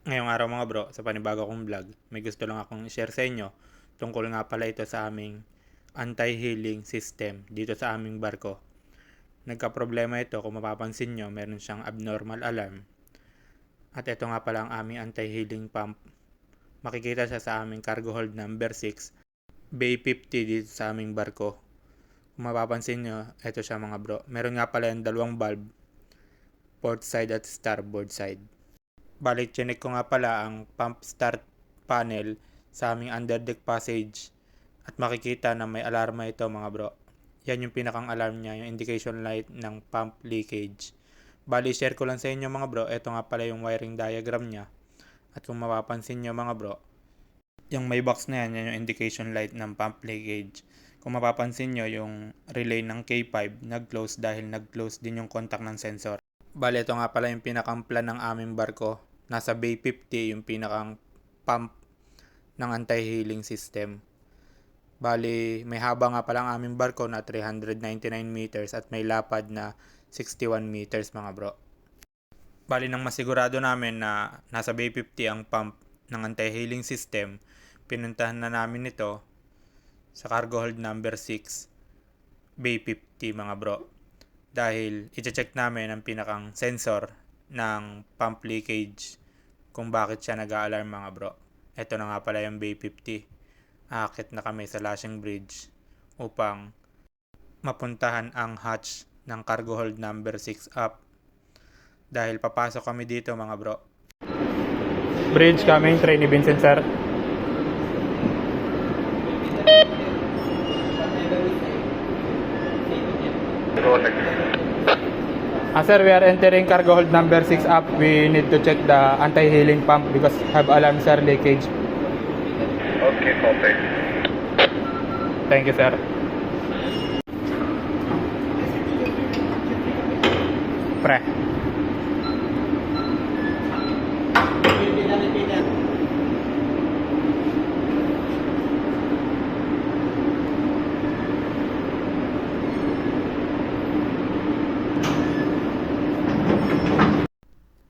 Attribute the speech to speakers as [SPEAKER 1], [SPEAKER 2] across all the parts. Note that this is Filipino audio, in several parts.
[SPEAKER 1] Ngayong araw mga bro, sa panibago kong vlog, may gusto lang akong share sa inyo tungkol nga pala ito sa aming anti-healing system dito sa aming barko. Nagka-problema ito kung mapapansin nyo, meron siyang abnormal alarm. At ito nga pala ang aming anti-healing pump. Makikita siya sa aming cargo hold number 6, Bay 50 dito sa aming barko. Kung mapapansin nyo, ito siya mga bro. Meron nga pala yung dalawang bulb, port side at starboard side. Balik chinek ko nga pala ang pump start panel sa aming underdeck passage at makikita na may alarma ito mga bro. Yan yung pinakang alarm niya, yung indication light ng pump leakage. Bali, share ko lang sa inyo mga bro, ito nga pala yung wiring diagram niya. At kung mapapansin nyo mga bro, yung may box na yan, yan yung indication light ng pump leakage. Kung mapapansin nyo, yung relay ng K5 nag-close dahil nag-close din yung contact ng sensor. Bali, ito nga pala yung pinakang plan ng aming barko. Nasa Bay 50 yung pinakang pump ng anti-healing system. Bali, may haba nga pala ang aming barko na 399 meters at may lapad na 61 meters mga bro. Bali, nang masigurado namin na nasa Bay 50 ang pump ng anti-healing system, pinuntahan na namin ito sa cargo hold number 6, Bay 50 mga bro. Dahil i-check namin ang pinakang sensor ng pump leakage kung bakit siya nag-a-alarm mga bro. Ito na nga pala yung Bay 50. Aakit na kami sa Lashing Bridge upang mapuntahan ang hatch ng cargo hold number 6 up. Dahil papasok kami dito mga bro. Bridge coming, train ni Vincent sir. Ah, sir, we are entering cargo hold number 6 up. We need to check the anti-healing pump because have alarm, sir, leakage.
[SPEAKER 2] Okay, copy.
[SPEAKER 1] Thank you, sir. Pre.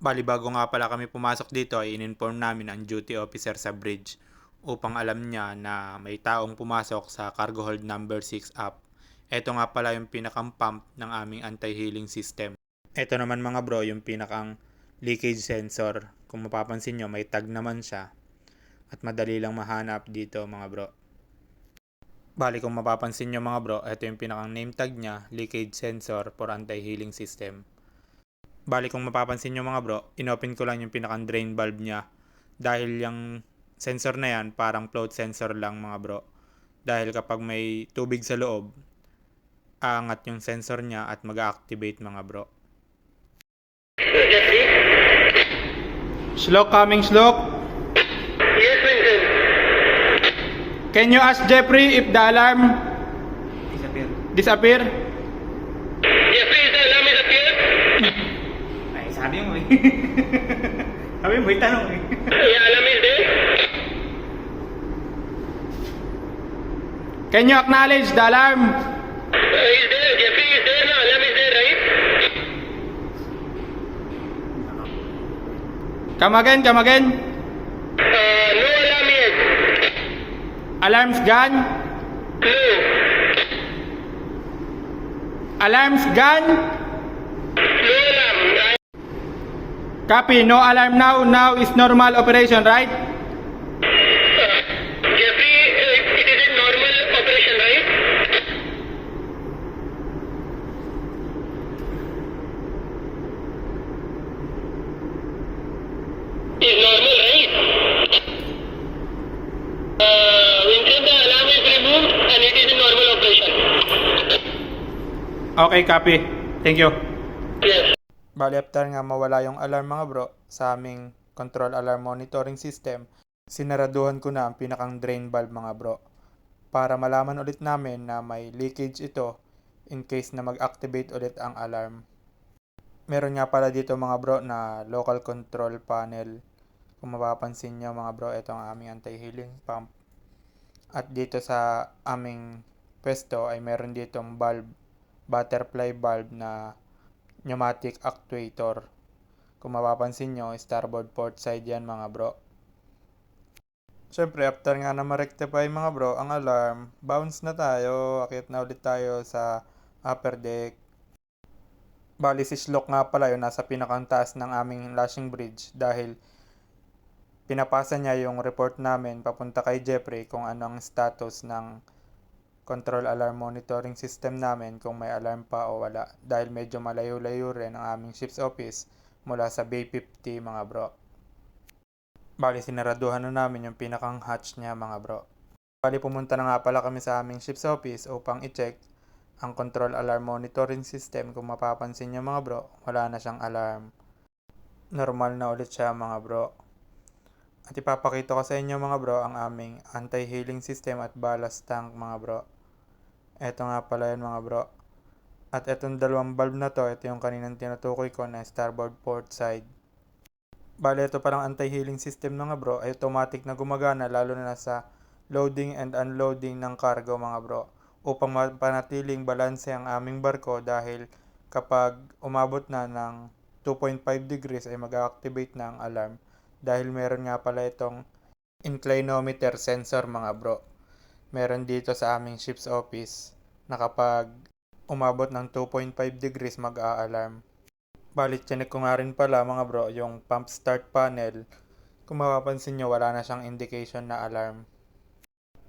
[SPEAKER 1] Bali bago nga pala kami pumasok dito ay in-inform namin ang duty officer sa bridge upang alam niya na may taong pumasok sa cargo hold number 6 up. Ito nga pala yung pinakang pump ng aming anti-healing system. Ito naman mga bro yung pinakang leakage sensor. Kung mapapansin nyo may tag naman siya at madali lang mahanap dito mga bro. Bali kung mapapansin nyo mga bro, ito yung pinakang name tag niya, leakage sensor for anti-healing system. Bali kung mapapansin nyo mga bro, inopen ko lang yung pinakang drain valve niya. Dahil yung sensor na yan, parang float sensor lang mga bro. Dahil kapag may tubig sa loob, aangat yung sensor niya at mag-activate mga bro. Slok coming slok.
[SPEAKER 2] Yes, Vincent.
[SPEAKER 1] Can you ask Jeffrey if the alarm
[SPEAKER 3] Disappear.
[SPEAKER 1] disappear?
[SPEAKER 2] Jeffrey, is the alarm is appeared?
[SPEAKER 3] Ay, sabi mo eh. sabi mo, may tanong eh.
[SPEAKER 2] Yeah, is there.
[SPEAKER 1] Can you acknowledge the alarm?
[SPEAKER 2] Uh, is there? Jeffrey is there now. Alarm is there, right?
[SPEAKER 1] Come again, come again.
[SPEAKER 2] Uh, no alarm yet.
[SPEAKER 1] Alarms gone.
[SPEAKER 2] No.
[SPEAKER 1] Alarms gone. Copy, no alarm now. Now is normal operation, right?
[SPEAKER 2] uh, Jeffrey, it is a normal operation, right? Is normal, right? Uh, Vincent, the alarm is removed and it is a normal operation.
[SPEAKER 1] Okay, copy. Thank you.
[SPEAKER 2] Yes.
[SPEAKER 1] Bali after nga mawala yung alarm mga bro sa aming control alarm monitoring system, sinaraduhan ko na ang pinakang drain valve mga bro para malaman ulit namin na may leakage ito in case na mag-activate ulit ang alarm. Meron nga pala dito mga bro na local control panel. Kung mapapansin nyo mga bro, ito ang aming anti-healing pump. At dito sa aming pwesto ay meron ditong valve, butterfly valve na pneumatic actuator. Kung mapapansin nyo, starboard port side yan mga bro. Siyempre, after nga na ma-rectify mga bro, ang alarm, bounce na tayo. Akit na ulit tayo sa upper deck. Bali si Slok nga pala yun, nasa pinakang taas ng aming lashing bridge dahil pinapasa niya yung report namin papunta kay Jeffrey kung ano ang status ng control alarm monitoring system namin kung may alarm pa o wala dahil medyo malayo-layo rin ang aming ship's office mula sa Bay 50 mga bro. Bali sinaraduhan na namin yung pinakang hatch niya mga bro. Bali pumunta na nga pala kami sa aming ship's office upang i-check ang control alarm monitoring system kung mapapansin nyo mga bro, wala na siyang alarm. Normal na ulit siya mga bro. At ipapakita ko sa inyo mga bro ang aming anti-hailing system at ballast tank mga bro. Eto nga pala yun mga bro. At etong dalawang valve na to, ito yung kaninang tinutukoy ko na starboard port side. Bale, ito parang anti-hailing system mga bro ay automatic na gumagana lalo na sa loading and unloading ng cargo mga bro upang mapanatiling balanse ang aming barko dahil kapag umabot na ng 2.5 degrees ay mag-activate na ang alarm dahil meron nga pala itong inclinometer sensor mga bro. Meron dito sa aming ship's office na kapag umabot ng 2.5 degrees mag-a-alarm. Balit chinek ko nga rin pala mga bro yung pump start panel. Kung mapapansin nyo wala na siyang indication na alarm.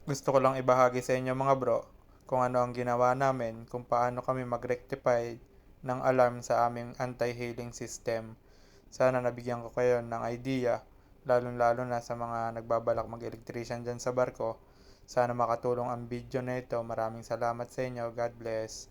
[SPEAKER 1] Gusto ko lang ibahagi sa inyo mga bro kung ano ang ginawa namin kung paano kami mag-rectify ng alarm sa aming anti-hailing system. Sana nabigyan ko kayo ng idea, lalong-lalo na sa mga nagbabalak mag-electrician dyan sa barko. Sana makatulong ang video na ito. Maraming salamat sa inyo. God bless.